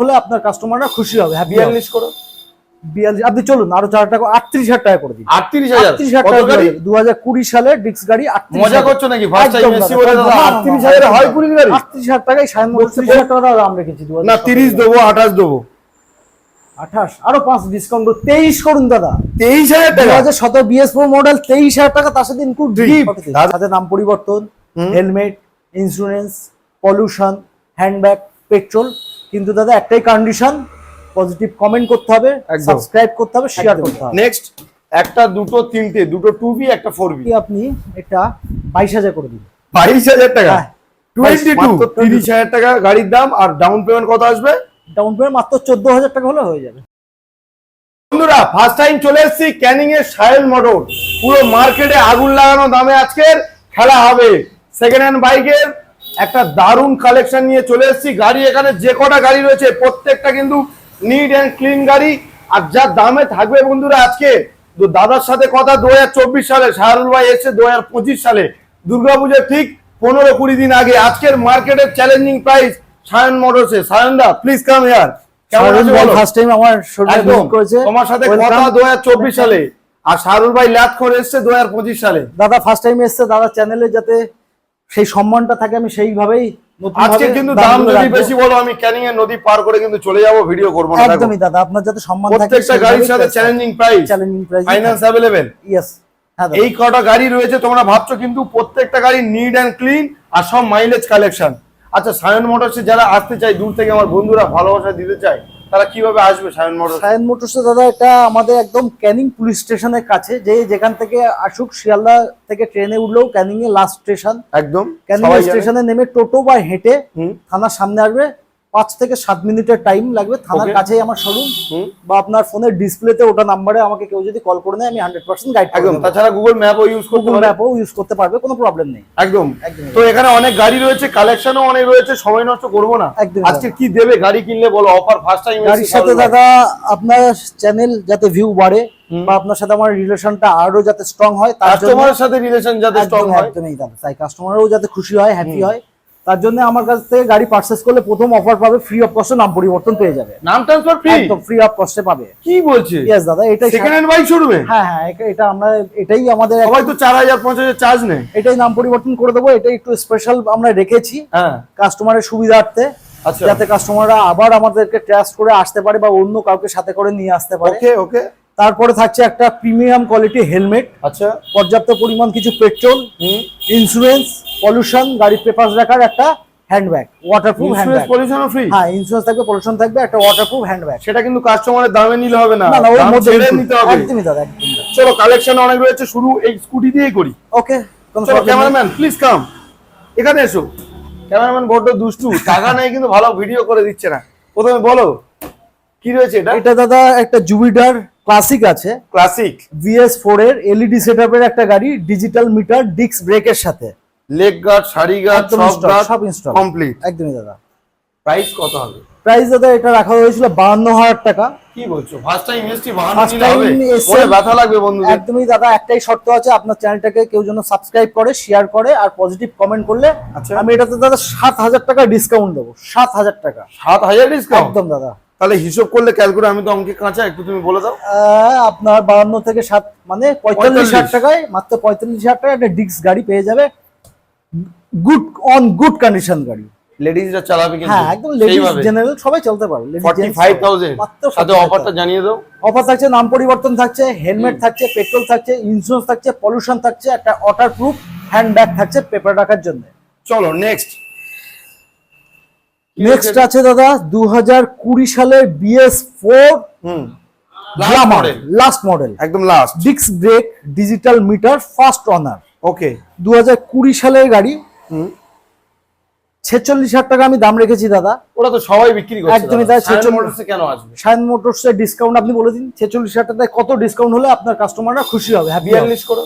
হলে আপনার কাস্টমাররা খুশি হবে। হ্যাপি বিয়াল্লিশ করো। বিয়াল্লিশ আপনি চলুন আরও চার টাকা আটত্রিশ হাজার টাকা করে দিন। আটত্রিশ হাজার? আটত্রিশ হাজার টাকা গাড়ি? দু হাজার কুড়ি সালে ডিক্স গাড়ি মজা করছ নাকি? আটত্রিশ না, হয় কুড়ি গাড়ি? আটত্রিশ হাজার টাকায় বত্রিশ হাজার টাকা দাম রেখেছি না তিরিশ দেবো আঠাশ দেবো। আঠাশ আরও পাঁচ ডিসকাউন্ট তেইশ করুন দাদা। তেইশ হাজার দু টাকা? হাজার সতেরো বিএস ফোর মডেল তেইশ হাজার টাকা তার সাথে ইনক্লুড Gift। দাদা- সাথে নাম পরিবর্তন helmet insurance pollution handbag petrol কিন্তু দাদা একটাই কন্ডিশন পজিটিভ কমেন্ট করতে হবে। সাবস্ক্রাইব করতে হবে শেয়ার করতে হবে। নেক্সট একটা দুটো তিনটে দুটো টু বি একটা ফোর বি আপনি এটা বাইশ হাজার করে দিন। বাইশ হাজার টাকা? হ্যাঁ। টোয়েন্টি টু মাত্র 22 তিরিশ হাজার টাকা গাড়ির দাম আর ডাউন পেমেন্ট কত আসবে? ডাউন পেমেন্ট মাত্র চোদ্দ হাজার টাকা হলে হয়ে যাবে। বন্ধুরা ফার্স্ট টাইম চলে এসেছি ক্যানিং এর সাহেল মোটর পুরো মার্কেটে আগুন লাগানো দামে আজকের খেলা হবে। সেকেন্ড হ্যান্ড বাইকের একটা দারুণ কালেকশন নিয়ে চলে এসেছি। গাড়ি এখানে যে কটা গাড়ি রয়েছে প্রত্যেকটা কিন্তু নিট অ্যান্ড ক্লিন গাড়ি। আর যা দামে থাকবে বন্ধুরা আজকে তো দাদার সাথে কথা দু সালে শাহরুল ভাই এসছে দু সালে। দুর্গাপুজোর ঠিক পনেরো কুড়ি দিন আগে। আজকের মার্কেটের চ্যালেঞ্জিং প্রাইস সায়ন মোটরসে সায়ন দা please come here? First time আমার করেছে। তোমার সাথে কথা দু হাজার চব্বিশ সালে। আর শাহরুল ভাই ল্যাথ করে এসছে দু হাজার পঁচিশ সালে। দাদা ফার্স্ট টাইম এসছে দাদা চ্যানেলে যাতে সেই সম্মানটা থাকে আমি সেইভাবেই আজকে কিন্তু দাম যদি বেশি বলো আমি ক্যানিং এর নদী পার করে কিন্তু চলে যাব ভিডিও করব না একদমই দাদা আপনার যাতে সম্মান থাকে প্রত্যেকটা গাড়ির সাথে challenging price challenging price finance available yes এই কটা গাড়ি রয়েছে তোমরা ভাবছ কিন্তু প্রত্যেকটা গাড়ি নিড অ্যান্ড ক্লিন আর সব মাইলেজ কালেকশন আচ্ছা সায়ন মোটরসে যারা আসতে চায় দূর থেকে আমার বন্ধুরা ভালোবাসা দিতে চায় তারা কীভাবে আসবে সায়ন মোটর সায়ন মোটরসে দাদা এটা আমাদের একদম ক্যানিং পুলিশ স্টেশনের কাছে যে যেখান থেকে আসুক শিয়ালদা থেকে ট্রেনে উঠলেও ক্যানিং এর লাস্ট স্টেশন একদম ক্যানিং। স্টেশনে নেমে টোটো বা হেঁটে থানার সামনে আসবে। পাঁচ থেকে সাত মিনিটের টাইম লাগবে। থানার. কাছেই আমার শোরুম বা আপনার ফোনের ডিসপ্লেতে ওটা নাম্বারে আমাকে কেউ যদি কল করে নেয় আমি হান্ড্রেড পার্সেন্ট গাইড একদম। তাছাড়া গুগল ম্যাপও ইউজ করতে গুগল পারে ম্যাপও ইউজ করতে পারবে কোনো প্রবলেম নেই। একদম। তো এখানে অনেক গাড়ি রয়েছে কালেকশনও অনেক রয়েছে সময় নষ্ট করব না। একদমই আজকে কি দেবে গাড়ি কিনলে বলো অফার ফার্স্ট টাইম গাড়ির সাথে দাদা আপনার চ্যানেল যাতে ভিউ বাড়ে বা আপনার সাথে আমার রিলেশনটা আরও যাতে স্ট্রং হয় তার জন্য সাথে রিলেশন যাতে স্ট্রং হয়। একদমই তাই কাস্টমারও যাতে খুশি হয় হ্যাপি হয়। তার জন্য আমার কাছ থেকে গাড়ি পারচেস করলে প্রথম অফার পাবে ফ্রি অফ কস্টে নাম পরিবর্তন পেয়ে যাবে। নাম ট্রান্সফার ফ্রি একদম ফ্রি অফ কস্টে পাবে। কি বলছে ইয়েস দাদা এটাই সেকেন্ড হ্যান্ড বাইক শোরুমে হ্যাঁ হ্যাঁ এটা- এটা আমরা এটাই আমাদের সবাই তো চার হাজার পাঁচ হাজার চার্জ নেয়। এটাই নাম পরিবর্তন করে দেবো এটাই একটু স্পেশাল আমরা রেখেছি হ্যাঁ। কাস্টমারের সুবিধার্থে আচ্ছা। যাতে কাস্টমাররা আবার আমাদেরকে ট্রাস্ট করে আসতে পারে বা অন্য কাউকে সাথে করে নিয়ে আসতে পারে। ওকে ওকে তারপরে থাকছে একটা প্রিমিয়াম কোয়ালিটি হেলমেট। আচ্ছা। পর্যাপ্ত পরিমাণ কিছু পেট্রোল ইন্স্যুরেন্স পলিউশন গাড়ির পেপার রাখার একটা হ্যান্ডব্যাগ ওয়াটারপ্রুফ ইন্স্যুরেন্স হ্যান্ডব্যাগ পলিউশনও ফ্রি হ্যাঁ ইন্স্যুরেন্স থাকবে পলিউশন থাকবে একটা ওয়াটারপ্রুফ হ্যান্ডব্যাগ সেটা কিন্তু কাস্টমারের দামে নিলে হবে না। না না ওর মধ্যে নিতে হবে। একদমই দাদা চলো কালেকশন অনেক রয়েছে শুরু এই স্কুটি দিয়েই করি। ওকে কোনো চলো ক্যামেরাম্যান প্লিজ কাম এখানে এসো। ক্যামেরাম্যান বড্ড দুষ্টু টাকা নেই কিন্তু ভালো ভিডিও করে দিচ্ছে না। প্রথমে বলো। কি রয়েছে এটা? এটা দাদা একটা জুবিটার ক্লাসিক আছে। ক্লাসিক। ভিএস ফোর এর এলইডি সেটআপের একটা গাড়ি ডিজিটাল মিটার ডিস্ক ব্রেকের সাথে। লেগ গার্ড শাড়ি গার্ড সব গার্ড সব ইনস্টল কমপ্লিট একদমই দাদা। প্রাইস কত হবে? প্রাইস দাদা এটা রাখা হয়েছিল বাহান্ন হাজার টাকা। কি বলছো? ফার্স্ট টাইম এসছি বাহান্ন হবে time এসে- মনে ব্যথা লাগবে বন্ধুদের। একদমই দাদা একটাই শর্ত আছে আপনার চ্যানেলটাকে কেউ যেন সাবস্ক্রাইব করে শেয়ার করে আর পজিটিভ কমেন্ট করলে আচ্ছা। আমি এটাতে দাদা সাত হাজার টাকা ডিসকাউন্ট দেবো। সাত হাজার টাকা। সাত হাজার ডিসকাউন্ট একদম দাদা। তাহলে হিসাব করলে ক্যালকুলেট আমি তো অঙ্কে কাঁচা একটু তুমি বলে দাও। আপনার বাহান্ন থেকে সাত মানে পঁয়তাল্লিশ হাজার টাকায় মাত্র পঁয়তাল্লিশ হাজার টাকা একটা ডিক্স গাড়ি পেয়ে যাবে। গুড অন গুড কন্ডিশন গাড়ি। লেডিজরা চালাবে কিন্তু হ্যাঁ একদম লেডিস সেইভাবে। জেনারেল সবাই চলতে পারে ladies, ফর্টি gents ফাইভ সবাই। থাউজেন্ড মাত্র সাথে অফারটা জানিয়ে দাও। অফার থাকছে নাম পরিবর্তন থাকছে হেলমেট থাকছে পেট্রোল থাকছে ইন্স্যুরেন্স থাকছে পলিউশন থাকছে একটা ওয়াটার প্রুফ হ্যান্ড ব্যাগ থাকছে পেপার রাখার জন্য। চলো নেক্সট নেক্সট আছে দাদা দু হাজার কুড়ি সালের বিএস ফোর লাস্ট মডেল একদম last disc brake digital meter first owner okay দু হাজার কুড়ি সালের গাড়ি। হুম। ছেচল্লিশ হাজার টাকা আমি দাম রেখেছি দাদা। ওরা তো সবাই বিক্রি করছে একদমই। তাই, সায়ন 46 মোটরসে কেন আসবে? শাইন ডিসকাউন্ট আপনি বলে দিন ছেচল্লিশ হাজার টাকায় কত ডিসকাউন্ট হলে আপনার কাস্টমাররা খুশি হবে বিয়াল্লিশ করো।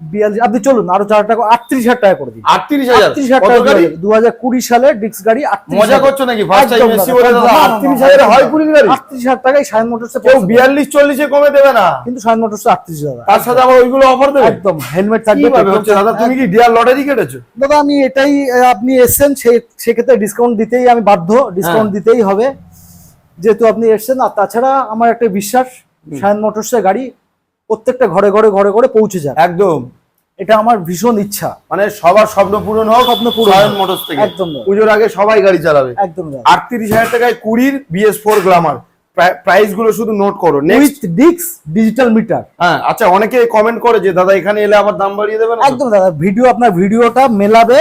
বিয়াল্লিশ আপনি চলুন আরও চার টাকা আটত্রিশ হাজার টাকা করে দিন। আটত্রিশ হাজার? আটত্রিশ হাজার টাকা গাড়ি? দু হাজার কুড়ি সালের ডিস্ক গাড়ি 38 মজা হাজার। করছ নাকি? আটত্রিশ হাজারে হয় কুড়ি গাড়ি? আটত্রিশ হাজার টাকায় শাইন মোটরসে কেউ বিয়াল্লিশ চল্লিশে কমে দেবে না। কিন্তু শাইন মোটরসে আটত্রিশ দাদা তার সাথে আবার ওইগুলো অফার দেবে? একদম হেলমেট থাকবে দাদা? তুমি কি ডিয়ার লটারি কেটেছো দাদা আমি এটাই আপনি এসছেন সে সেক্ষেত্রে ডিসকাউন্ট দিতেই আমি বাধ্য। ডিসকাউন্ট হ্যাঁ। দিতেই হবে। যেহেতু আপনি এসেছেন আর তাছাড়া আমার একটা বিশ্বাস সায়ন মোটরসের গাড়ি প্রত্যেকটা ঘরে ঘরে ঘরে ঘরে পৌঁছে যায়। একদম। এটা আমার ভীষণ ইচ্ছা। মানে সবার স্বপ্ন পূরণ হোক স্বপ্ন পূরণ সায়ন। মোটরস থেকে। একদম পুজোর আগে সবাই গাড়ি চালাবে। একদম আটত্রিশ হাজার টাকায় কুড়ির বিএস ফোর গ্লামার প্রাইসগুলো শুধু নোট করো নেক্সট ডিক্স ডিজিটাল মিটার হ্যাঁ আচ্ছা অনেকে কমেন্ট করে যে দাদা এখানে এলে আবার দাম বাড়িয়ে দেবেন একদম দাদা ভিডিও আপনার ভিডিওটা মেলাবে।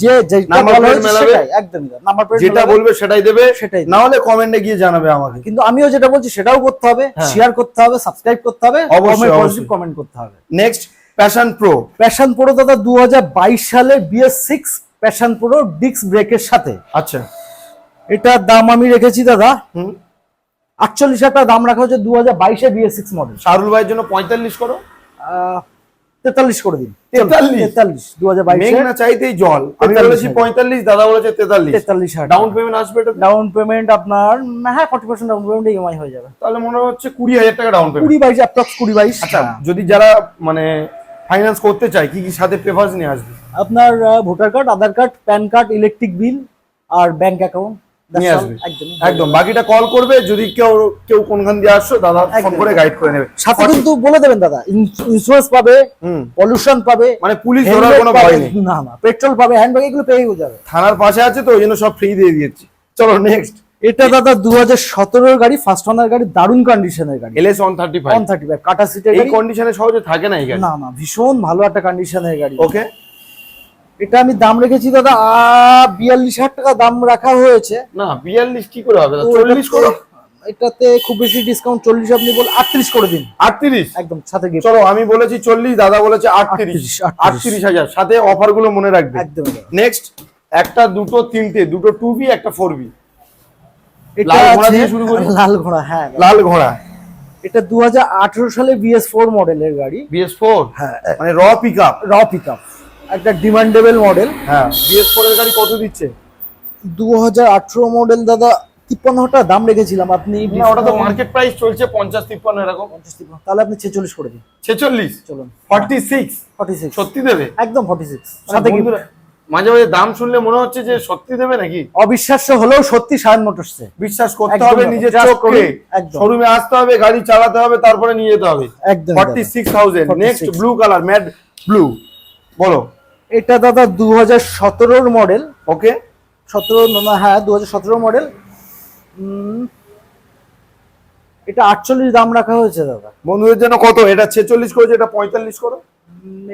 যে যেটা হয়েছে মেলাবে। একদম নাম্বার প্লেট যেটা বলবে সেটাই দেবে। সেটাই না হলে কমেন্টে গিয়ে জানাবে আমাকে। কিন্তু আমিও যেটা বলছি সেটাও করতে হবে হ্যাঁ। শেয়ার করতে হবে সাবস্ক্রাইব করতে হবে অবশ্যই, অবশ্যই। কমেন্ট করতে হবে। Next passion pro passion pro দাদা দুহাজার বাইশ সালে বিএস সিক্স প্যাশন প্রো ডিক্স ব্রেকের সাথে। আচ্ছা। এটার দাম আমি রেখেছি দাদা হুম। আটচল্লিশ হাজার টাকা দাম রাখা হচ্ছে দু হাজার বাইশে বিএস সিক্স মডেল শাহরুল ভাইয়ের জন্য পঁয়তাল্লিশ করো। তেতাল্লিশ করে দিন। 43? তেতাল্লিশ দু হাজার বাইশে। না চাইতেই জল। আমি 43 বলেছি পঁয়তাল্লিশ দাদা বলেছে তেতাল্লিশ। তেতাল্লিশ হাজার ডাউন পেমেন্ট আসবে এটা? ডাউন পেমেন্ট আপনার হ্যাঁ forty percent down payment EMI হয়ে যাবে। তাহলে মনে হচ্ছে কুড়ি হাজার টাকা ডাউন পেমেন্ট কুড়ি বাইশ অ্যাপ্রক্স কুড়ি বাইশ। আচ্ছা। যদি যারা মানে ফাইন্যান্স করতে চায় কি কি সাথে পেপারস নিয়ে আসবে? আপনার voter card Aadhaar card PAN card electric bill আর ব্যাংক অ্যাকাউন্ট নিয়ে আসবে। একদম। বাকিটা কল করবে যদি কেউ কেউ কোনখান দিয়ে আসছো দাদা ফোন করে গাইড করে নেবে। সাথে কিন্তু বলে দেবেন দাদা ইন্স্যুরেন্স পাবে পলিউশন পাবে মানে পুলিশ ধরার কোনো ভয় নেই। না না পেট্রোল পাবে হ্যান্ডব্যাগ এগুলো পেয়েও যাবে। থানার পাশে আছে তো ওই জন্য সব ফ্রি দিয়ে দিয়েছি। চলো নেক্সট এটা দাদা দু হাজার সতেরোর গাড়ি ফার্স্ট ওনার গাড়ি দারুণ কন্ডিশনের গাড়ি। LS one thirty five one thirty five কাটা সিটের এই কন্ডিশনে সহজে থাকে না এই গাড়ি। না না ভীষণ ভালো একটা কন্ডিশনের গাড়ি। ওকে এটা আমি দাম রেখেছি দাদা বিয়াল্লিশ হাজার টাকা দাম রাখা হয়েছে। না বিয়াল্লিশ কি করে হবে চল্লিশ করে? এটাতে- খুব বেশি ডিসকাউন্ট চল্লিশ আপনি বল আটত্রিশ করে দিন। আটত্রিশ? একদম সাথে। চলো আমি বলেছি চল্লিশ দাদা বলেছে আটত্রিশ। 38, 38 আটত্রিশ হাজার সাথে অফারগুলো মনে রাখবে। একদম নেক্সট একটা দুটো তিনটে দুটো টু বি একটা ফোর বি এটা লাল ঘোড়া দিয়ে শুরু করি? লাল ঘোড়া হ্যাঁ। লাল ঘোড়া। এটা দু হাজার আঠারো সালে বিএস ফোর মডেলের গাড়ি। বিএস ফোর হ্যাঁ। মানে র পিক আপ র পিক আপ একটা ডিমান্ডেবল মডেল হ্যাঁ। বিএস ফোর এর গাড়ি কত দিচ্ছে? দু হাজার আঠেরো মডেল দাদা তিপ্পান্ন হাজার দাম রেখেছিলাম। আপনি না ওটা তো মার্কেট প্রাইস চলছে পঞ্চাশ তিপ্পান্ন এরকম। 50 তিপ্পান্ন। তাহলে আপনি ছেচল্লিশ করে দিন। ছেচল্লিশ? চলুন। ফর্টি সিক্স ফর্টি সিক্স সত্যি দেবে? একদম ফর্টি সিক্স মানে সাথে মাঝে মাঝে দাম শুনলে মনে হচ্ছে যে সত্যি দেবে নাকি? অবিশ্বাস্য হলেও সত্যি সায়ন মোটরসে বিশ্বাস করতে হবে নিজের করুন, শোরুমে আসতে হবে গাড়ি চালাতে হবে তারপরে নিয়ে যেতে হবে। একদম forty six thousand next blue colour matte blue বলো। এটা দাদা দু হাজার সতেরোর মডেল ওকে? সতেরো হ্যাঁ দু হাজার সতেরো মডেল এটা আটচল্লিশ দাম রাখা হয়েছে দাদা। বন্ধুদের জন্য কত? এটা ছেচল্লিশ করেছে এটা পঁয়তাল্লিশ করো।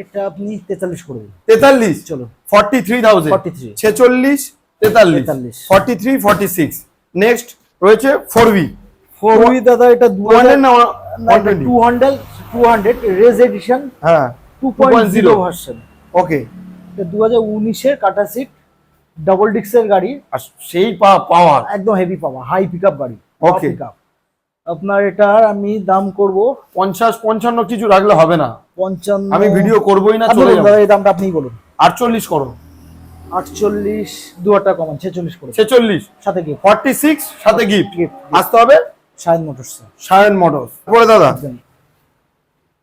এটা আপনি তেতাল্লিশ করে দিন। তেতাল্লিশ? চলো। ফর্টি থ্রি থাউজেন্ড 43 ছেচল্লিশ তেতাল্লিশ। 43 forty three forty six next রয়েছে ফোর বি ফোর উই দাদা এটা দু না two hundred two hundred race edition হ্যাঁ। Two point zero version okay দু হাজার উনিশের কাটা সিট ডাবল ডিক্সের গাড়ি। আর সেই পাওয়ার একদম হেভি পাওয়া হাই পিক আপ গাড়ি আপ আপনার এটার আমি দাম করব পঞ্চাশ পঞ্চান্ন কিছু রাখলে হবে না। পঞ্চান্ন আমি ভিডিও করবোই না চলে যাব। এই দামটা আপনিই বলুন। আটচল্লিশ করো। আটচল্লিশ দু হাজার টাকা কমান ছেচল্লিশ করে। ছেচল্লিশ। সাথে কি ফর্টি সিক্স সাথে গিফট Gift, আসতে হবে? শাহিন মোটরস সায়ন মোটরস পরে দাদা?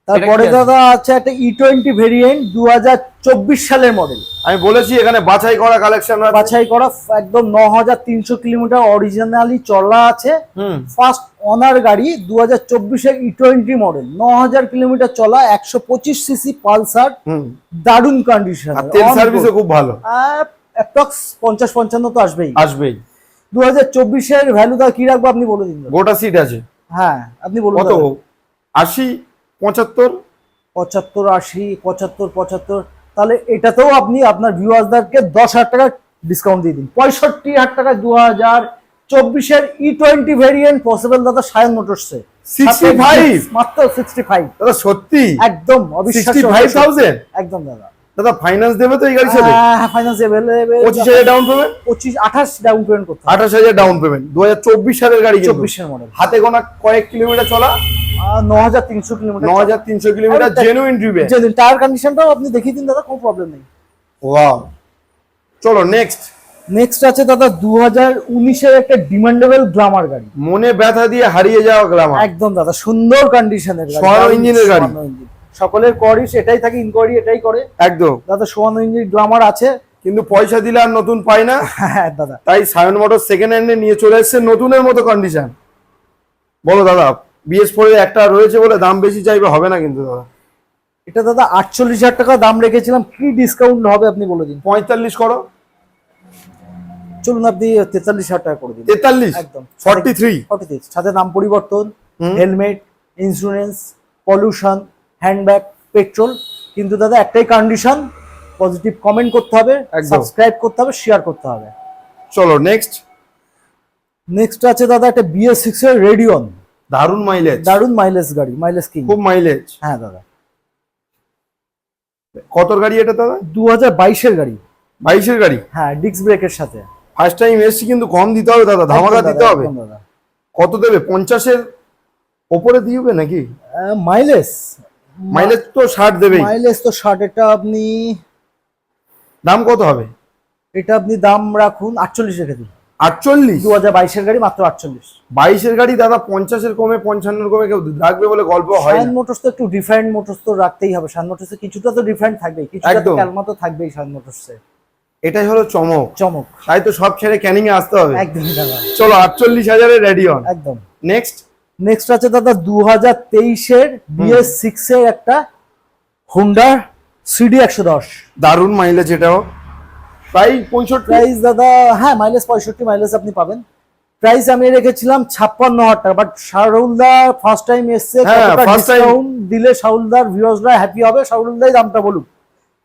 তারপরে? দাদা আছে একটা ই টোয়েন্টি ভেরিয়েন্ট দু হাজার চব্বিশ সালের মডেল আমি বলেছি এখানে বাছাই করা কালেকশন বাছাই করা একদম ন হাজার তিনশো কিলোমিটার অরিজিনালি চলা আছে। ফার্স্ট অনার গাড়ি দু হাজার চব্বিশের ই টোয়েন্টি মডেল ন হাজার কিলোমিটার চলা একশো পঁচিশ সিসি পালসার। হুম। দারুণ কন্ডিশন তেল সার্ভিসও খুব ভালো। অ্যাপ্রক্স পঞ্চাশ পঞ্চান্ন তো আসবেই। আসবেই। দু হাজার চব্বিশের ভ্যালু দা কি রাখব আপনি বলে দিন। গোটা সিট আছে। হ্যাঁ আপনি বলুন কত আশি পঁচাত্তর? পঁচাত্তর আশি পঁচাত্তর পঁচাত্তর। তাহলে এটাতেও আপনি আপনার ভিউয়ার্সদেরকে দশ হাজার টাকা ডিসকাউন্ট দিয়ে দিন। পঁয়ষট্টি হাজার টাকা দু হাজার চব্বিশের ই টোয়েন্টি ভেরিয়েন্ট পসিবল দাদা সায়ন মোটরসে 65? মাত্র সিক্সটি ফাইভ দাদা সত্যি? একদম সিক্সটি ফাইভ থাউজেন্ড একদম দাদা। দাদা ফাইন্যান্স দেবে তো এই গাড়ির সাথে হ্যাঁ ফাইন্যান্স পঁচিশ হাজার ডাউন পেমেন্ট পঁচিশ আঠাশ ডাউন পেমেন্ট করতে হবে। আঠাশ হাজার ডাউন পেমেন্ট দু হাজার চব্বিশ সালের গাড়ি কিন্তু। চব্বিশের মডেল হাতে গোনা কয়েক কিলোমিটার চলা। ন হাজার তিনশো কিলোমিটার ন হাজার তিনশো কিলোমিটার আরে, জেনুইন ড্রিভে টায়ার কন্ডিশনটাও আপনি দেখিয়ে দিন দাদা কোনো প্রবলেম নেই। ওয়াও চলো নেক্সট নেক্সট আছে দাদা দু হাজার উনিশের একটা ডিমান্ডেবল গ্লামার গাড়ি। মনে ব্যথা দিয়ে হারিয়ে যাওয়া গ্লামার একদম দাদা সুন্দর কন্ডিশনের গাড়ি সোয়ানো ইঞ্জিনের গাড়ি। সকলের কোয়ারিস এটাই থাকে ইনকোয়ারি এটাই করে। একদম। দাদা সোয়ানো ইঞ্জিন গ্লামার আছে। কিন্তু পয়সা দিলে আর নতুন পাই না। হ্যাঁ দাদা। তাই সায়ন মোটর সেকেন্ড হ্যান্ডে নিয়ে চলে এসছে নতুনের মতো কন্ডিশন বলো দাদা বিএস ফোর একটা রয়েছে বলে দাম বেশি চাইবে হবে না কিন্তু দাদা। এটা দাদা আটচল্লিশ হাজার টাকা দাম রেখেছিলাম কি ডিসকাউন্ট হবে আপনি বলে দিন? পঁয়তাল্লিশ করো। চলুন আপনি তেতাল্লিশ হাজার টাকা করে দিন। তেতাল্লিশ? একদম। ফর্টি থ্রি ফর্টি সিক্স সাথে নাম পরিবর্তন helmet insurance pollution handbag petrol কিন্তু দাদা একটাই কন্ডিশন পজিটিভ কমেন্ট করতে হবে। সাবস্ক্রাইব করতে হবে শেয়ার করতে হবে। চলো নেক্সট নেক্সট আছে দাদা একটা বিএস সিক্স এর রেডিয়ন দারুণ মাইলেজ দারুণ মাইলেজ গাড়ি মাইলেজ কিং খুব মাইলেজ হ্যাঁ দাদা। কত গাড়ি এটা দাদা? দু হাজার বাইশের গাড়ি। বাইশের গাড়ি? হ্যাঁ ডিস্ক ব্রেকের সাথে। ফার্স্ট টাইম এসছি কিন্তু কম দিতে হবে দাদা। ধামাকা দিতে হবে। কত দেবে? পঞ্চাশের ওপরে দিবে নাকি? মাইলেজ মাইলেজ তো ষাট দেবে মাইলেজ তো ষাট এটা আপনি দাম কত হবে? এটা আপনি দাম রাখুন আটচল্লিশ রেখে দিন আটচল্লিশ? দু হাজার বাইশের গাড়ি মাত্র আটচল্লিশ। বাইশের গাড়ি দাদা পঞ্চাশের কমে পঞ্চান্নর কমে কেউ রাখবে বলে গল্প হয় শাইন না। মোটরস তো একটু ডিফারেন্ট মোটরস তো রাখতেই হবে। শাইন মোটরসে কিছুটা তো ডিফারেন্ট থাকবেই। কিছুটা তো ক্যালমা তো থাকবেই শাইন মোটরসে এটাই হলো চমক। চমক। তাই তো সব ছেড়ে ক্যানিং এ আসতে হবে। একদমই দাদা। চলো আটচল্লিশ হাজারে রেডি অন একদম। নেক্সট নেক্সট আছে দাদা দু হাজার তেইশের বিএস সিক্স এর একটা হুন্ডা সিডি একশো দশ। দারুণ মাইলেজ এটাও। প্রায় পঁয়ষট্টি? প্রাইস দাদা হ্যাঁ মাইলেজ পঁয়ষট্টি মাইলেজ আপনি পাবেন। প্রাইস আমি রেখেছিলাম ছাপ্পান্ন হাজার টাকা বাট শাহরুলদা ফার্স্ট টাইম এসছে হ্যাঁ, দিলে শাহুলদার ভিউয়ার্সরা হ্যাপি হবে শাহুলদাই দামটা বলুক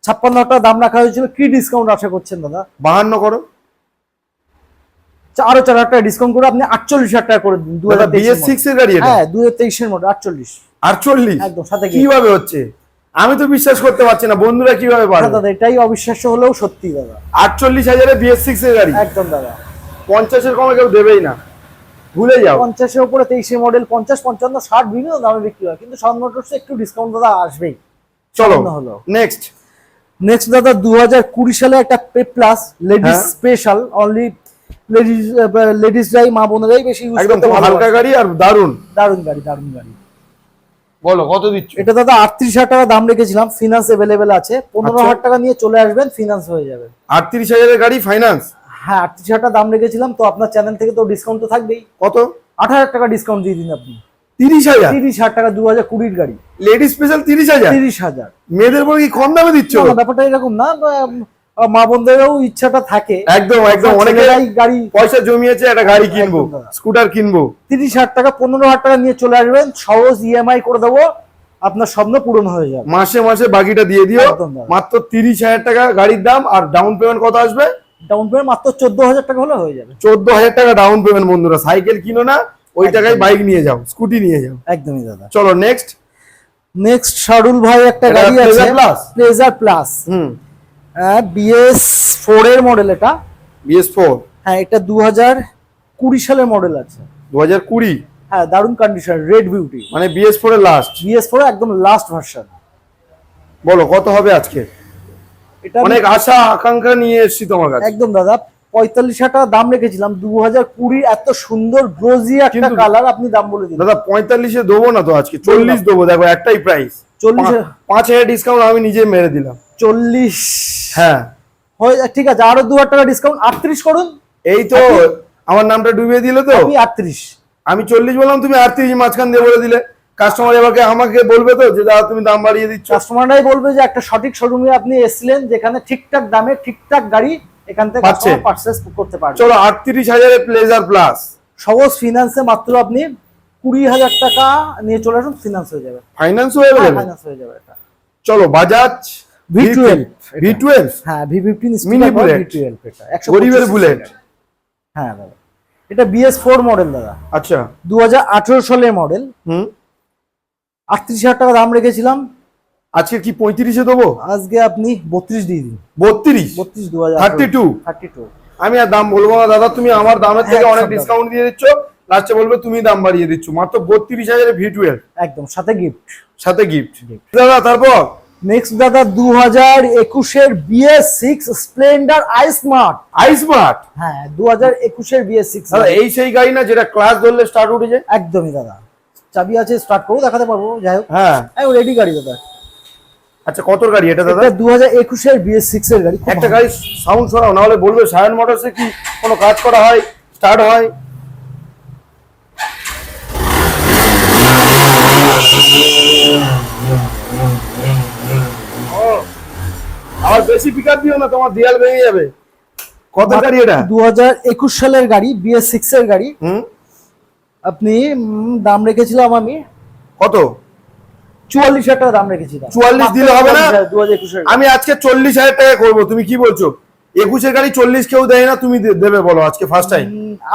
ছাপ্পান্ন হাজার টাকা দাম রাখা হয়েছিল কি ডিসকাউন্ট আশা করছেন দাদা? বাহান্ন করো। আরও চার হাজার টাকা ডিসকাউন্ট করে আপনি আটচল্লিশ হাজার টাকা করে দিন দু হাজার সিক্স এর গাড়ি হ্যাঁ দু হাজার তেইশের মধ্যে আটচল্লিশ। আটচল্লিশ? একদম সাথে কীভাবে হচ্ছে? আমি তো বিশ্বাস করতে পারছি না বন্ধুরা কীভাবে পারবে? দাদা এটাই অবিশ্বাস্য হলেও সত্যি দাদা। আটচল্লিশ হাজারে বিএস সিক্স এর গাড়ি। একদম দাদা। পঞ্চাশের কমে কেউ দেবেই না। ভুলে যাও। পঞ্চাশের উপরে তেইশে মডেল পঞ্চাশ পঞ্চান্ন ষাট বিভিন্ন দামে বিক্রি হয় কিন্তু সব মোটরস একটু ডিসকাউন্ট দাদা আসবেই। চলো হলো। নেক্সট নেক্সট দাদা দু হাজার কুড়ি সালে একটা pay plus ladies. Special only ladies ladies লেডিসরাই মা বোনেরাই বেশি ইউজ করতে ভালো হালকা গাড়ি আর দারুণ দারুণ গাড়ি দারুণ গাড়ি। বলো কত দিচ্ছ? এটা দাদা আটত্রিশ হাজার টাকা দাম রেখেছিলাম ফিনান্স এভেলেবেল আছে। পনেরো আচ্ছা। হাজার টাকা নিয়ে চলে আসবেন ফিনান্স হয়ে যাবে। আটত্রিশ হাজারের গাড়ি ফাইন্যান্স হ্যাঁ আটত্রিশ হাজার টাকা দাম রেখেছিলাম তো আপনার চ্যানেল থেকে তো ডিসকাউন্ট তো থাকবেই। কত? আট হাজার টাকা ডিসকাউন্ট দিয়ে দিন আপনি। তিরিশ হাজার? তিরিশ হাজার টাকা দু হাজার কুড়ির গাড়ি। লেডিস স্পেশাল তিরিশ হাজার? তিরিশ হাজার। মেয়েদের পরে কি কম দামে দিচ্ছ? ব্যাপারটা এরকম না মা বোনদেরও ইচ্ছাটা থাকে। একদম একদম। অনেকে গাড়ি পয়সা জমিয়েছে একটা গাড়ি কিনবো। স্কুটার কিনবো। তিরিশ হাজার টাকা পনেরো হাজার টাকা নিয়ে চলে আসবেন সহজ ইএমআই করে দেবো আপনার স্বপ্ন পূরণ হয়ে যাবে। মাসে মাসে বাকিটা দিয়ে দিও মাত্র তিরিশ হাজার টাকা গাড়ির দাম আর ডাউন পেমেন্ট কত আসবে? ডাউন পেমেন্ট মাত্র চোদ্দ হাজার টাকা হলে হয়ে যাবে। চোদ্দ হাজার টাকা ডাউন পেমেন্ট বন্ধুরা। সাইকেল কিনো না ওই টাকায় বাইক নিয়ে যাও স্কুটি নিয়ে যাও। একদমই দাদা। চলো নেক্সট নেক্সট শারুল ভাই একটা গাড়ি আছে? প্লেজার প্লাস হুম। বিএস ফোর এর মডেল এটা। বিএস ফোর হ্যাঁ এটা দু হাজার কুড়ি সালের মডেল আছে। দু হাজার কুড়ি? হ্যাঁ দারুণ কন্ডিশন রেড বিউটি মানে বিএস ফোর এর লাস্ট বিএস ফোর একদম লাস্ট ভার্সন বলো কত হবে আজকে? এটা অনেক আশা আকাঙ্ক্ষা নিয়ে এসেছি তোমার কাছে। একদম দাদা পঁয়তাল্লিশ হাজার টাকা দাম রেখেছিলাম। দু হাজার কুড়ি এত সুন্দর গ্রোজি একটা কালার আপনি দাম বলে দিন দাদা পঁয়তাল্লিশে দেবো না তো আজকে চল্লিশ দেবো দেখো একটাই প্রাইস চল্লিশ পাঁচ হাজার ডিসকাউন্ট আমি নিজে মেরে দিলাম। চল্লিশ। হ্যাঁ। হয়ে ঠিক আছে আরও দু হাজার টাকা ডিসকাউন্ট আটত্রিশ করুন। এই তো আমার নামটা ডুবিয়ে দিলে তো? আপনি আটত্রিশ। আমি চল্লিশ বললাম তুমি আটত্রিশ মাঝখান দিয়ে বলে দিলে। কাস্টমার এবারে আমাকে বলবে তো যে দাদা তুমি দাম বাড়িয়ে দিচ্ছ। কাস্টমাররাই বলবে যে একটা সঠিক শোরুমে আপনি এসেছিলেন যেখানে ঠিকঠাক দামে ঠিকঠাক গাড়ি এখান থেকে পাচ্ছে। পারচেস করতে পারবেন চলো আটত্রিশ হাজারের প্লেজার প্লাস সহজ ফিনান্সে মাত্র আপনি কুড়ি হাজার টাকা নিয়ে চলে আসুন ফিনান্স হয়ে যাবে। ফাইন্যান্স হয়ে যাবে। ফাইন্যান্স হয়ে যাবে এটা। চলো বাজাজ। V12 ভি টুয়েলভ হ্যাঁ। এটা। গরিবের বুলেট হ্যাঁ দাদা। এটা মডেল দাদা। আচ্ছা। হাজার সালের মডেল হুম। আটত্রিশ হাজার টাকা দাম রেখেছিলাম। আজকে কি দেবো? আজকে আপনি বত্রিশ দিয়ে দিন। বত্রিশ? বত্রিশ দু হাজার 32 টু? আমি আর দাম বলব না দাদা তুমি আমার দামের থেকে অনেক ডিসকাউন্ট দিয়ে দিচ্ছ। লাস্টে বলবে তুমি দাম বাড়িয়ে দিচ্ছ। মাত্র বত্রিশ হাজারের ভি টুয়েলভ একদম সাথে গিফট সাথে গিফট দাদা তারপর? নেক্সট দাদা দু হাজার একুশের BS six Splendor i smart iSmart হ্যাঁ দু হাজার একুশের বিএস সিক্স এই সেই গাড়ি না যেটা ক্লাস ধরলে স্টার্ট উঠে যায় একদমই দাদা। চাবি আছে স্টার্ট করব দেখাতে পারব যাই হোক। হ্যাঁ। রেডি গাড়ি দাদা। আচ্ছা কত গাড়ি এটা দাদা? দু হাজার একুশের বিএস সিক্স এর গাড়ি একটা গাড়ি সাউন্ড শোনাও নাহলে বলবে সায়ন মোটরসে কি কোনো কাজ করা হয় স্টার্ট হয়? পিকআপ দিও না তোমার দেয়াল ভেঙে যাবে। কত গাড়ি এটা? দু হাজার একুশ সালের গাড়ি বিএস সিক্স এর গাড়ি। আপনি দাম রেখেছিলাম আমি। কত? চুয়াল্লিশ হাজার টাকা দাম রেখেছিলাম। 44 দিলে হবে না? দু আমি আজকে চল্লিশ হাজার টাকা করব তুমি কি বলছো? একুশের গাড়ি চল্লিশ কেউ দেয় না তুমি দেবে বলো আজকে ফার্স্ট টাইম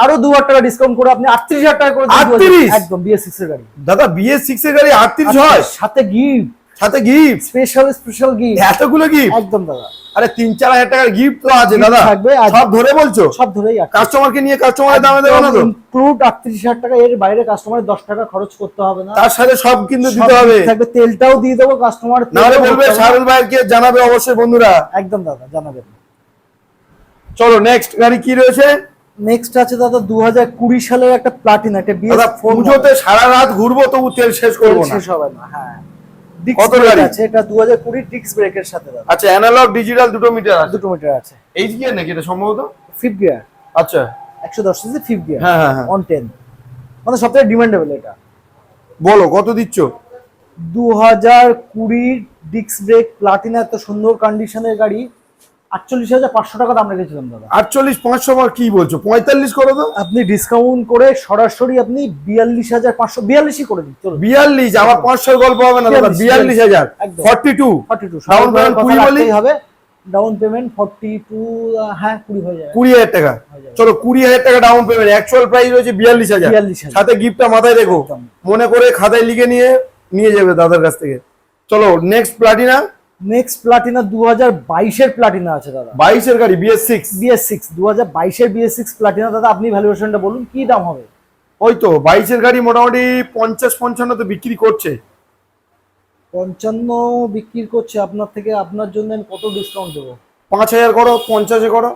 আরও দু হাজার টাকা ডিসকাউন্ট করে আপনি আটত্রিশ হাজার টাকা করে দিন। 38? 2000 একদম বিএস সিক্স এর গাড়ি। দাদা বিএ সিক্স এর গাড়ি আটত্রিশ হয়? সাথে গিফট সাথে গিফট স্পেশাল স্পেশাল গিফট এতগুলো গিফট একদম দাদা। আরে তিন চার হাজার টাকার গিফট তো আছে দাদা। থাকবে, সব ধরে বলছো? সব ধরেই আছে। কাস্টমারকে নিয়ে কাস্টমারের দামে দেবে না তো? ইনক্লুড আটত্রিশ হাজার টাকা এর বাইরে কাস্টমারের দশ টাকা খরচ করতে হবে না। তার সাথে সব কিন্তু দিতে হবে। থাকবে তেলটাও দিয়ে দেবো কাস্টমার নাহলে বলবে শাহরুল ভাইকে জানাবে অবশ্যই বন্ধুরা। একদম দাদা জানাবেন চলো নেক্সট গাড়ি কি রয়েছে? নেক্সট আছে দাদা দু হাজার কুড়ি সালের একটা প্লাটিনা একটা পুজোতে সারা রাত ঘুরবো তবু তেল শেষ করব না। শেষ হবে না হ্যাঁ। কত গাড়ি? আছে এটা ডিক্স ব্রেকের সাথে আচ্ছা অ্যানালগ ডিজিটাল দুটো মিটার আছে? দুটো মিটার আছে। এইচ গিয়ার নাকি এটা সম্ভবত? ফিফথ গিয়ার আচ্ছা। সিসি ফিফথ গিয়ার হ্যাঁ হ্যাঁ হ্যাঁ। অন টেন মানে সবথেকে ডিমান্ডেবল এটা। বলো কত দিচ্ছ? দু হাজার কুড়ির ডিক্স ব্রেক প্লাটিনা এত সুন্দর কন্ডিশনের গাড়ি। আটচল্লিশ হাজার পাঁচশো টাকা দাম রেখেছিলাম দাদা। আটচল্লিশ পাঁচশো বার কি বলছো? পঁয়তাল্লিশ করো তো আপনি ডিসকাউন্ট করে সরাসরি আপনি বিয়াল্লিশ হাজার পাঁচশো বিয়াল্লিশই করে দিন চলুন। বিয়াল্লিশ আমার পাঁচশোর গল্প হবে না দাদা বিয়াল্লিশ হাজার। Forty two forty two Down payment কুড়ি বলি? হবে। ডাউন পেমেন্ট ফর্টি টু হ্যাঁ কুড়ি হয়ে যাবে। কুড়ি হাজার টাকা। চলো কুড়ি হাজার টাকা ডাউন পেমেন্ট অ্যাকচুয়াল প্রাইস রয়েছে বিয়াল্লিশ হাজার। 42,000 সাথে গিফটটা মাথায় রেখো। মনে করে খাতায় লিখে নিয়ে নিয়ে যাবে দাদার কাছ থেকে। চলো নেক্সট প্লাটিনা নেক্সট প্লাটিনা দু হাজার বাইশের প্লাটিনা আছে দাদা। বাইশের গাড়ি বিএস সিক্স বিএস সিক্স দু হাজার বাইশের বিএস সিক্স প্লাটিনা দাদা আপনি ভ্যালুয়েশনটা বলুন কি দাম হবে? ওই তো বাইশের গাড়ি মোটামুটি পঞ্চাশ পঞ্চান্ন তো বিক্রি করছে। পঞ্চান্ন বিক্রি করছে আপনার থেকে আপনার জন্য আমি কত ডিসকাউন্ট দেবো? পাঁচ হাজার করো পঞ্চাশে করো।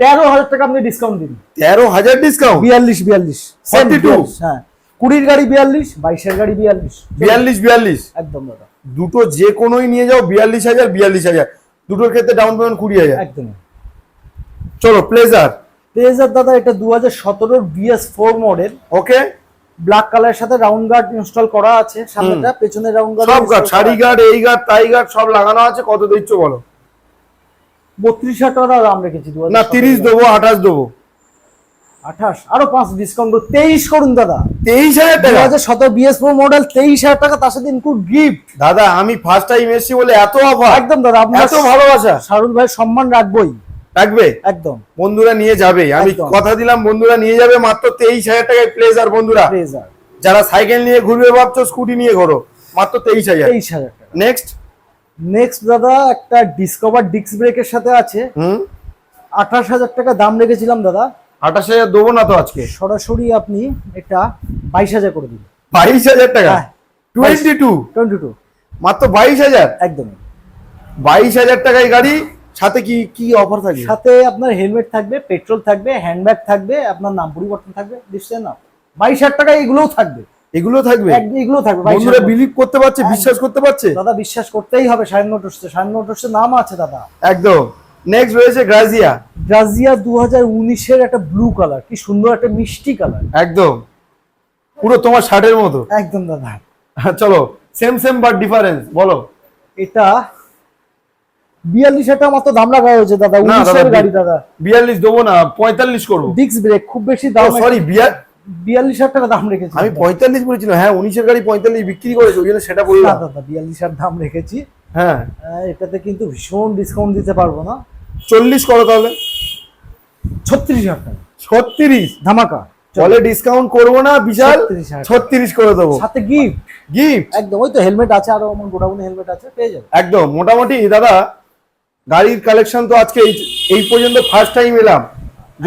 তেরো হাজার টাকা আপনি ডিসকাউন্ট দিন। তেরো হাজার ডিসকাউন্ট বিয়াল্লিশ বিয়াল্লিশ। 42? 42, হ্যাঁ কুড়ির গাড়ি বিয়াল্লিশ বাইশের গাড়ি বিয়াল্লিশ। বিয়াল্লিশ বিয়াল্লিশ। একদম দাদা। দুটো যে কোনোই নিয়ে যাও বিয়াল্লিশ হাজার বিয়াল্লিশ হাজার। দুটোর ক্ষেত্রে ডাউন পেমেন্ট কুড়ি হাজার। একদম। চলো প্লেজার প্লেজার দাদা এটা দু হাজার সতেরোর BS four model okay black কালারের সাথে রাউন্ড গার্ড ইনস্টল করা আছে সামনেটা পেছনে রাউন্ড গার্ড সব গার্ড সারি গার্ড এই গার্ড তাই গার্ড সব লাগানো আছে। কত দিচ্ছ বলো? বত্রিশ হাজার টাকা দাম রেখেছি না তিরিশ দেবো আঠাশ দেবো। আঠাশ আরও পাঁচ ডিসকাউন্ট তেইশ করুন দাদা। তেইশ হাজার টাকা? হাজার সতেরো বিএস ফোর মডেল তেইশ হাজার টাকা তার সাথে ইনক্লুড গিফট দাদা আমি ফার্স্ট টাইম এসেছি বলে এত অফার একদম দাদা আপনার এত ভালোবাসা। শাহরুল ভাই সম্মান রাখবোই। রাখবে? একদম। বন্ধুরা নিয়ে যাবে। আমি কথা দিলাম বন্ধুরা নিয়ে যাবে মাত্র তেইশ হাজার টাকায় প্লেজার বন্ধুরা। যারা সাইকেল নিয়ে ঘুরবে ভাবছ স্কুটি নিয়ে ঘোরো মাত্র তেইশ হাজার। তেইশ হাজার টাকা। নেক্সট নেক্সট দাদা একটা ডিসকভার ডিস্ক ব্রেকের সাথে আছে। হুম? আঠাশ হাজার টাকা দাম রেখেছিলাম দাদা। আঠাশ হাজার দেবো না তো আজকে? সরাসরি আপনি এটা বাইশ হাজার করে দিন। বাইশ হাজার টাকা? হ্যাঁ। Twenty two? Twenty two. মাত্র বাইশ হাজার? একদমই বাইশ হাজার টাকায় গাড়ি সাথে কি কি অফার থাকবে? সাথে আপনার হেলমেট থাকবে পেট্রোল থাকবে হ্যান্ডব্যাগ থাকবে আপনার নাম পরিবর্তন থাকবে দিচ্ছেন না? বাইশ হাজার টাকা এগুলোও থাকবে। এগুলো থাকবে? এগুলো থাকবে 22,000 বন্ধুরা বিলিভ করতে পারছে বিশ্বাস করতে পারছে? দাদা বিশ্বাস করতেই হবে শাইন মোটরসে শাইন মোটরসের নাম আছে দাদা। একদম। নেক্সট রয়েছে গ্রাজিয়া গ্রাজিয়া উনিশের একটা ব্লু কালার কি সুন্দর একটা মিষ্টি কালার একদম। পুরো তোমার শার্টের মতো। একদম দাদা। চলো সেম সেম বাট ডিফারেন্স বলো। এটা বিয়াল্লিশ টাকা মাত্র দাম রাখা হয়েছে দাদা না, উনিশের গাড়ি দাদা। বিয়াল্লিশ দেবো না পঁয়তাল্লিশ করব। ডিক্স ব্রেক খুব বেশি দাম সরি বিয়াল্লিশ হাজার টাকা দাম রেখেছি। আমি পঁয়তাল্লিশ বলেছিলাম হ্যাঁ উনিশের গাড়ি পঁয়তাল্লিশ বিক্রি করেছে ওই জন্য সেটা না বললাম দাদা বিয়াল্লিশ হাজার দাম রেখেছি। হ্যাঁ। এটাতে কিন্তু ভীষণ ডিসকাউন্ট দিতে পারব না। চল্লিশ করো তাহলে। ছত্রিশ হাজার টাকা। ছত্রিশ? ধামাকা। বলে ডিসকাউন্ট করব না বিশাল। ছত্রিশ করে দেবো। সাথে গিফট গিফট একদম ওই তো হেলমেট আছে আরও আমার গোডাউনে হেলমেট আছে পেয়ে যাবে। একদম মোটামুটি। দাদা গাড়ির কালেকশন তো আজকে এই পর্যন্ত ফার্স্ট টাইম এলাম।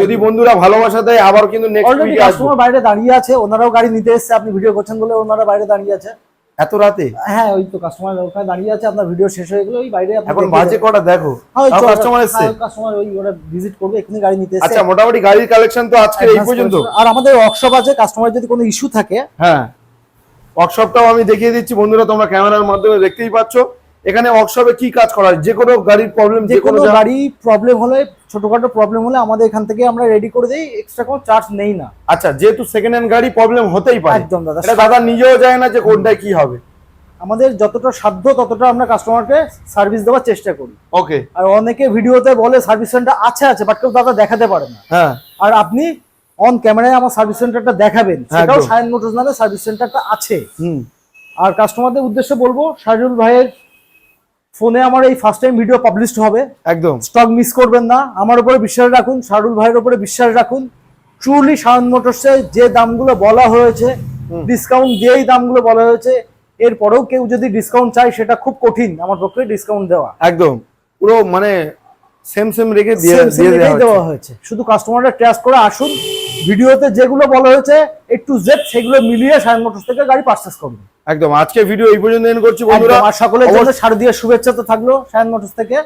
যদি বন্ধুরা ভালোবাসা দেয় আবার কিন্তু নেক্সট উইকে আসব। বাইরে দাঁড়িয়ে আছে ওনারাও গাড়ি নিতে এসেছে আপনি ভিডিও করছেন বলে ওনারা বাইরে দাঁড়িয়ে আছে। এত রাতে? হ্যাঁ ওই তো কাস্টমার ওখানে দাঁড়িয়ে আছে আপনার ভিডিও শেষ হয়ে গেলে ওই বাইরে এখন বাজে কটা? দেখো হ্যাঁ, কাস্টমার এসছে হ্যাঁ, কাস্টমার ওই ওরা ভিজিট করবে এখানে গাড়ি নিতে আচ্ছা মোটামুটি গাড়ির কালেকশন তো আজকে এই পর্যন্ত। আর আমাদের ওয়ার্কশপ আছে কাস্টমার যদি কোনো ইস্যু থাকে। হ্যাঁ ওয়ার্কশপটাও আমি দেখিয়ে দিচ্ছি বন্ধুরা তোমরা ক্যামেরার মাধ্যমে দেখতেই পাচ্ছ। এখানে ওয়ার্কশপে কি কাজ করা হয়? যে কোনো গাড়ির প্রবলেম যে কোনো গাড়ি প্রবলেম হলে ছোটখাটো প্রবলেম হলে আমাদের এখান থেকে আমরা রেডি করে দেই এক্সট্রা কোনো চার্জ নেই না। আচ্ছা যেহেতু সেকেন্ড হ্যান্ড গাড়ি প্রবলেম হতেই পারে। একদম দাদা। এটা দাদা নিজেও জানে না যে কোনটায় কি হবে। আমাদের যতটা সাধ্য ততটা আমরা কাস্টমারকে সার্ভিস দেওয়ার চেষ্টা করি। ওকে আর অনেকে ভিডিওতে বলে সার্ভিস সেন্টার আছে আছে বাট কেউ দাদা দেখাতে পারে না। হ্যাঁ। আর আপনি অন ক্যামেরায় আমার সার্ভিস সেন্টারটা দেখাবেন সেটাও। সায়ন মোটরস নামে সার্ভিস সেন্টারটা আছে। হুম। আর কাস্টমারদের উদ্দেশ্যে বলব শাহরুল ভাইয়ের ফোনে আমার এই ফার্স্ট টাইম ভিডিও পাবলিশ হবে। একদম। স্টক মিস করবেন না। আমার উপরে বিশ্বাস রাখুন শাহরুল ভাইয়ের উপরে বিশ্বাস রাখুন। ট্রুলি সায়ন মোটরসে যে দামগুলো বলা হয়েছে ডিসকাউন্ট দিয়েই দামগুলো বলা হয়েছে এরপরেও কেউ যদি ডিসকাউন্ট চায় সেটা খুব কঠিন। আমার পক্ষে ডিসকাউন্ট দেওয়া। একদম। পুরো মানে সেম সেম রেখে দিয়ে দিয়ে দেওয়া হয়েছে। শুধু কাস্টমাররা ট্রাস্ট করে আসুন। ভিডিওতে যেগুলো বলা হয়েছে একটু টু জেড সেগুলো মিলিয়ে সায়ন মোটরস থেকে গাড়ি পারচেস করুন। একদম। আজকে ভিডিও এই পর্যন্ত এন্ড করছি বন্ধুরা। আর সকলের জন্য শারদীয় শুভেচ্ছা তো থাকল সায়ন মোটরস থেকে।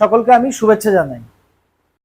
সকলকে আমি শুভেচ্ছা জানাই।